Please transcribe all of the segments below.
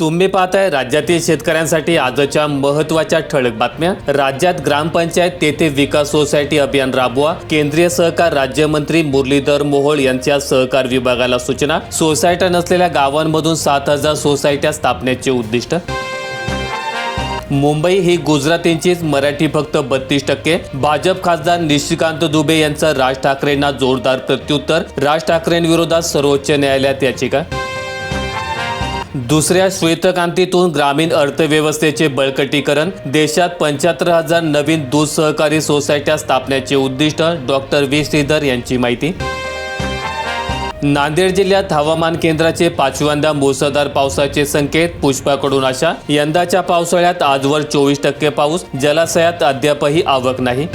तुम्ही पाहताय राज्यातील शेतकऱ्यांसाठी आजच्या महत्त्वाच्या ठळक बातम्या. राज्यात ग्रामपंचायत तेथे विकास सोसायटी अभियान राबवा. केंद्रीय सहकार राज्यमंत्री मुरलीधर मोहोळ यांच्या सहकार विभागाला सूचना. सोसायट्या नसलेल्या गावांमधून सात हजार सोसायट्या स्थापण्याचे उद्दिष्ट. मुंबई ही गुजरातींचीच मराठी फक्त बत्तीस टक्के. भाजप खासदार निशिकांत दुबे यांचं राज ठाकरेंना जोरदार प्रत्युत्तर. राज ठाकरेंविरोधात सर्वोच्च न्यायालयात याचिका. दुसऱ्या श्वेतक्रांतीतून ग्रामीण अर्थव्यवस्थेचे बळकटीकरण देशात पंच्याहत्तर हजार नवीन दूध सहकारी सोसायट्या स्थापण्याचे उद्दिष्ट डॉक्टर व्ही. श्रीधर यांची माहिती. नांदेड जिल्ह्यात हवामान केंद्राचे पाचव्यांदा मुसळधार पावसाचे संकेत पुष्पाकडून आशा. यंदाच्या पावसाळ्यात आजवर चोवीस टक्के पाऊस जलाशयात अद्यापही आवक नाही.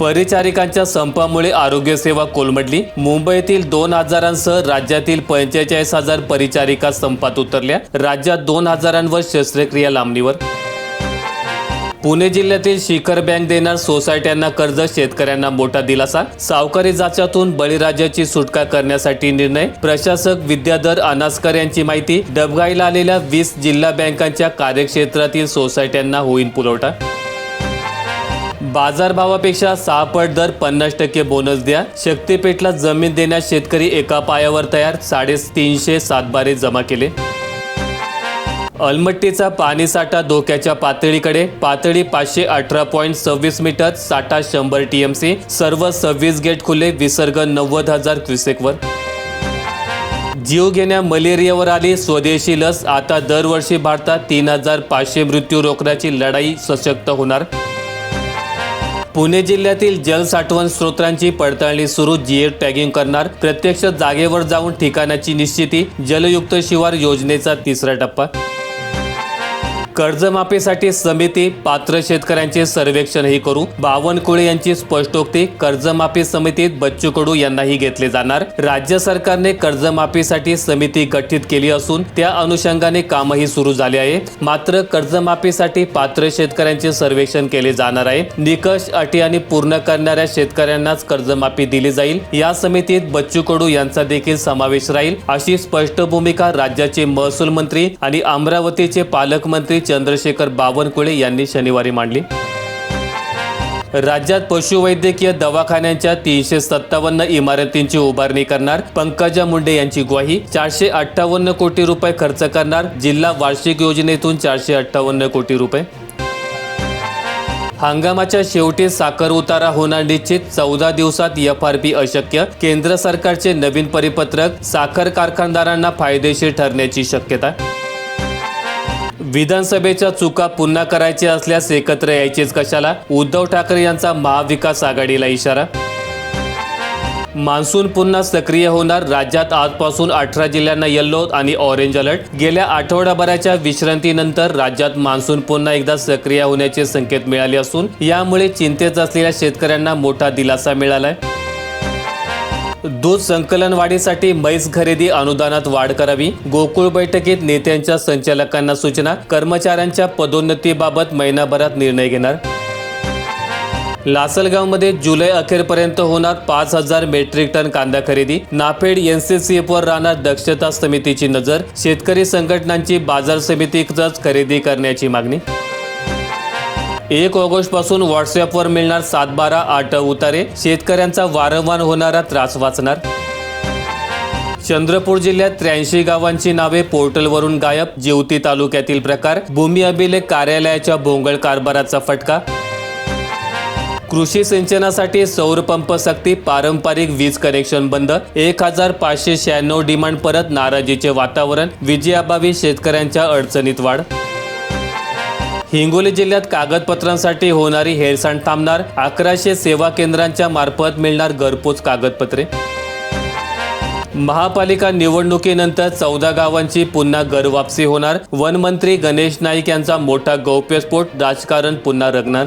परिचारिकांच्या संपामुळे आरोग्य सेवा कोलमडली. मुंबईतील दोन हजारांसह राज्यातील पंचेचाळीस हजार परिचारिका संपात उतरल्या. राज्यात दोन हजारांवर शस्त्रक्रिया लांबणीवर. पुणे जिल्ह्यातील शिखर बँक देणार सोसायट्यांना कर्ज शेतकऱ्यांना मोठा दिलासा. सावकारी जाचातून बळीराजाची सुटका करण्यासाठी निर्णय. प्रशासक विद्याधर अनास्कर यांची माहिती. डबगाईला आलेल्या वीस जिल्हा बँकांच्या कार्यक्षेत्रातील सोसायट्यांना होईल पुरवठा. बाजारभावापेक्षा सहा पट दर पन्नास टक्के बोनस द्या. शक्तीपेठला जमीन देण्यास शेतकरी एका पायावर तयार. साडेतीनशे सातबारे जमा केले. अलमट्टीचा पाणीसाठा धोक्याच्या पातळीकडे. पातळी पाचशे अठरा पॉईंट सव्वीस मीटर साठा शंभर टी एम सी सर्व सव्वीस गेट खुले विसर्ग नव्वद हजार क्युसेकवर. जीव घेण्या मलेरियावर आली स्वदेशी लस. आता दरवर्षी भारतात तीन हजार पाचशे मृत्यू रोखण्याची लढाई सशक्त होणार. पुणे जिल्ह्यातील जल साठवण स्रोतांची पडताळणी सुरू जीएड टॅगिंग करणार. प्रत्यक्ष जागेवर जाऊन ठिकाणाची निश्चिती जलयुक्त शिवार योजनेचा तिसरा टप्पा. कर्जमाफीसाठी समिती पात्र शेतकऱ्यांचे सर्वेक्षणही करू. बावनकुळे यांची स्पष्टोक्ती कर्जमाफी समितीत बच्चू कडू यांनाही घेतले जाणार. राज्य सरकारने कर्जमाफीसाठी समिती गठीत केली असून त्या अनुषंगाने कामही सुरू झाले आहे. मात्र कर्जमाफीसाठी पात्र शेतकऱ्यांचे सर्वेक्षण केले जाणार आहे. निकष अटी आणि पूर्ण करणाऱ्या शेतकऱ्यांनाच कर्जमाफी दिली जाईल. या समितीत बच्चू कडू यांचा देखील समावेश राहील. अशी स्पष्ट भूमिका राज्याचे महसूल मंत्री आणि अमरावतीचे पालकमंत्री चंद्रशेखर बावनकुळे यांनी शनिवारी मांडली. राज्यात पशुवैद्यकीय दवाखान्यांच्या तीनशे सत्तावन्न इमारतींची उभारणी करणार पंकजा मुंडे यांची ग्वाही चारशे अठ्ठावन्न कोटी रुपये खर्च करणार जिल्हा वार्षिक योजनेतून चारशे अठ्ठावन्न कोटी रुपये. हंगामाच्या शेवटी साखर उतारा होणार निश्चित चौदा दिवसात एफ आर पी अशक्य. केंद्र सरकारचे नवीन परिपत्रक साखर कारखानदारांना फायदेशीर ठरण्याची शक्यता. विधानसभेच्या चुका पुन्हा करायच्या असल्यास एकत्र यायचेच कशाला? उद्धव ठाकरे यांचा महाविकास आघाडीला इशारा? मान्सून पुन्हा सक्रिय होणार राज्यात आजपासून अठरा जिल्ह्यांना येल्लो आणि ऑरेंज अलर्ट गेल्या आठवडाभराच्या विश्रांतीनंतर राज्यात मान्सून पुन्हा एकदा सक्रिय होण्याचे संकेत मिळाले असून यामुळे चिंतेत असलेल्या शेतकऱ्यांना मोठा दिलासा मिळालाय. दूध संकलन वाढीसाठी म्हैस खरेदी अनुदानात वाढ करावी. गोकुळ बैठकीत नेत्यांच्या संचालकांना सूचना. कर्मचाऱ्यांच्या पदोन्नतीबाबत महिनाभरात निर्णय घेणार. लासलगावमध्ये जुलै अखेरपर्यंत होणार पाच हजार मेट्रिक टन कांदा खरेदी. नाफेड एनसीसीएफवर राहणार दक्षता समितीची नजर. शेतकरी संघटनांची बाजार समितीतच खरेदी करण्याची मागणी. एक ऑगस्टपासून व्हॉट्सअपवर मिळणार सातबारा आठ उतारे. शेतकऱ्यांचा वारंवार होणारा त्रास वाचणार. चंद्रपूर जिल्ह्यात त्र्याऐंशी गावांची नावे पोर्टलवरून गायब. जिवती तालुक्यातील प्रकार. भूमी अभिलेख कार्यालयाच्या भोंगळ कारभाराचा फटका. कृषी सिंचनासाठी सौर पंप सक्ती. पारंपरिक वीज कनेक्शन बंद. एक हजार पाचशे शहाण्णव डिमांड परत नाराजीचे वातावरण. विजयाभावी शेतकऱ्यांच्या अडचणीत वाढ. हिंगोली जिल्ह्यात कागदपत्रांसाठी होणारी हेळसांड थांबणार. अकराशे सेवा केंद्रांच्या मार्फत मिळणार घरपोच कागदपत्रे. महापालिका निवडणुकीनंतर चौदा गावांची पुन्हा घरवापसी होणार. वनमंत्री गणेश नाईक यांचा मोठा गौप्यस्फोट राजकारण पुन्हा रंगणार.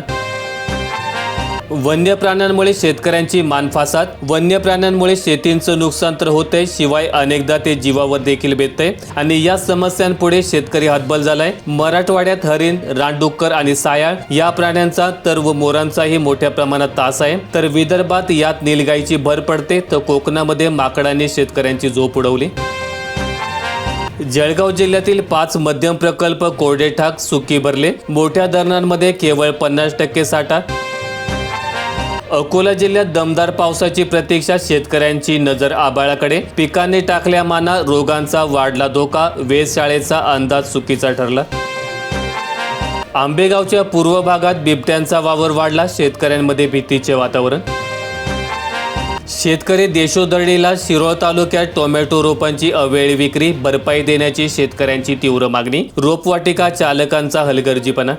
वन्य प्राण्यांमुळे शेतकऱ्यांची मानफासात वन्य प्राण्यांमुळे शेतींचं नुकसान तर होतंय शिवाय अनेकदा ते जीवावर देखील बेतते आणि या समस्यांपुढे शेतकरी हतबल झालाय. मराठवाड्यात हरिण रानडुक्कर आणि सायाळ या प्राण्यांचा तर व मोरांचाही मोठ्या प्रमाणात तास आहे. तर विदर्भात यात निलगाईची भर पडते तर कोकणामध्ये माकडांनी शेतकऱ्यांची झोप उडवली. जळगाव जिल्ह्यातील पाच मध्यम प्रकल्प कोरडे ठाक सुकी भरले. मोठ्या धरणांमध्ये केवळ पन्नास टक्के साठा. अकोला जिल्ह्यात दमदार पावसाची प्रतीक्षा शेतकऱ्यांची नजर आबाळाकडे. पिकांनी टाकल्या माना रोगांचा वाढला धोका वेधशाळेचा अंदाज चुकीचा ठरला. आंबेगावच्या पूर्व भागात बिबट्यांचा वावर वाढला शेतकऱ्यांमध्ये भीतीचे वातावरण. शेतकरी देशोदर्डीला शिरोळ तालुक्यात टोमॅटो रोपांची अवेळी विक्री भरपाई देण्याची शेतकऱ्यांची तीव्र मागणी रोपवाटिका चालकांचा हलगर्जीपणा.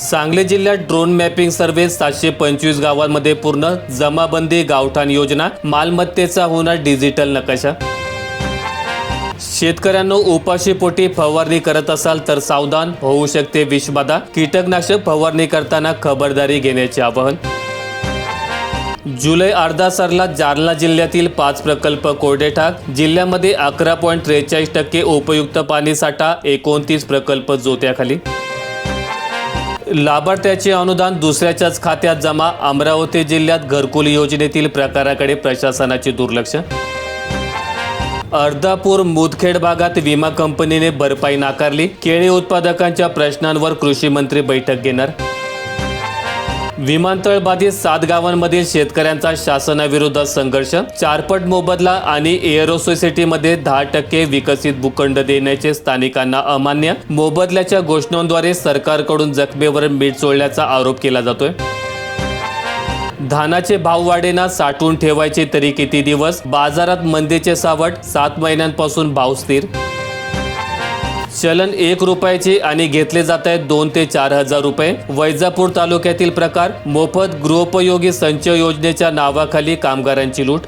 सांगली जिल्ह्यात ड्रोन मॅपिंग सर्व्हे सातशे पंचवीस गावांमध्ये पूर्ण जमाबंदी गावठाण योजना मालमत्तेचा होणार डिजिटल नकाशा. शेतकऱ्यांनो उपाशीपोटी फवारणी करत असाल तर सावधान होऊ शकते विषबाधा. कीटकनाशक फवारणी करताना खबरदारी घेण्याचे आवाहन. जुलै अर्धा सरला जालना जिल्ह्यातील पाच प्रकल्प कोरडे ठाक जिल्ह्यामध्ये अकरा पॉईंट त्रेचाळीस टक्के उपयुक्त पाणी साठा एकोणतीस प्रकल्प जोत्याखाली. लाभार्थ्याचे अनुदान दुसऱ्याच्याच खात्यात जमा अमरावती जिल्ह्यात घरकुल योजनेतील प्रकाराकडे प्रशासनाचे दुर्लक्ष. अर्धापूर मुदखेड भागात विमा कंपनीने भरपाई नाकारली. केळी उत्पादकांच्या प्रश्नांवर कृषी मंत्री बैठक घेणार. विमानतळ बाधित सात गावांमधील शेतकऱ्यांचा शासनाविरोधात संघर्ष चारपट मोबदला आणि एअरो सोसायटीमध्ये दहा टक्के विकसित भूखंड देण्याचे स्थानिकांना अमान्य. मोबदल्याच्या घोषणांद्वारे सरकारकडून जखमेवर मीठ चोळल्याचा आरोप केला जातोय. धानाचे भाव वाढेना साठवून ठेवायचे तरी किती दिवस? बाजारात मंदीचे सावट सात महिन्यांपासून भाव स्थिर. चलन एक रुपयाचे आणि घेतले जात आहेत दोन ते चार हजार रुपये. वैजापूर तालुक्यातील प्रकार मोफत गृहोपयोगी संच योजनेच्या नावाखाली कामगारांची लूट.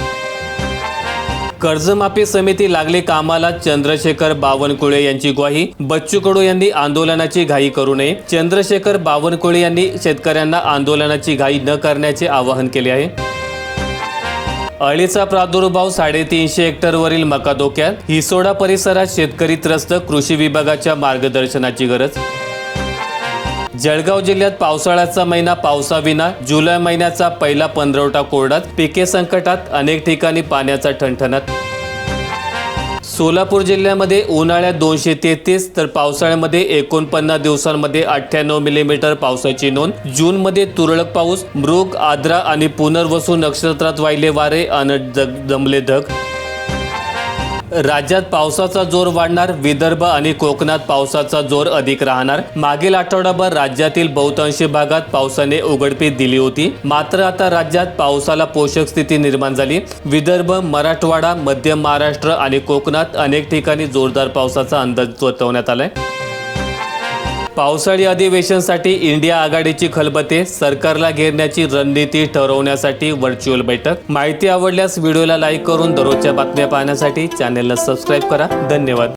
कर्जमाफी समिती लागली कामाला चंद्रशेखर बावनकुळे यांची ग्वाही. बच्चू कडू यांनी आंदोलनाची घाई करू नये. चंद्रशेखर बावनकुळे यांनी शेतकऱ्यांना आंदोलनाची घाई न करण्याचे आवाहन केले आहे. अळीचा प्रादुर्भाव साडेतीनशे हेक्टरवरील मका धोक्यात. हिसोडा परिसरात शेतकरी त्रस्त कृषी विभागाच्या मार्गदर्शनाची गरज. जळगाव जिल्ह्यात पावसाळ्याचा महिना पावसाविना जुलै महिन्याचा पहिला पंधरवटा कोरडात पिके संकटात अनेक ठिकाणी पाण्याचा ठणठणाट सोलापूर जिल्ह्यामध्ये उन्हाळ्यात दोनशे तेहतीस तर पावसाळ्यामध्ये एकोणपन्नास दिवसांमध्ये अठ्ठ्याण्णव मिलीमीटर पावसाची नोंद. जूनमध्ये तुरळक पाऊस मृग आद्रा आणि पुनर्वसू नक्षत्रात वाहिले वारे अन जमले धग राज्यात पावसाचा जोर वाढणार विदर्भ आणि कोकणात पावसाचा जोर अधिक राहणार. मागील आठवडाभर राज्यातील बहुतांशी भागात पावसाने उघडपीत दिली होती. मात्र आता राज्यात पावसाला पोषक स्थिती निर्माण झाली. विदर्भ मराठवाडा मध्य महाराष्ट्र आणि कोकणात अनेक ठिकाणी जोरदार पावसाचा अंदाज वर्तवण्यात आलाय. पावसाळी अधिवेशनसाठी इंडिया आघाडीची खलबते सरकारला घेरण्याची रणनीती ठरवण्यासाठी व्हर्च्युअल बैठक. माहिती आवडल्यास व्हिडिओला लाईक करून दररोजच्या बातम्या पाहण्यासाठी चॅनेलला सबस्क्राईब करा. धन्यवाद.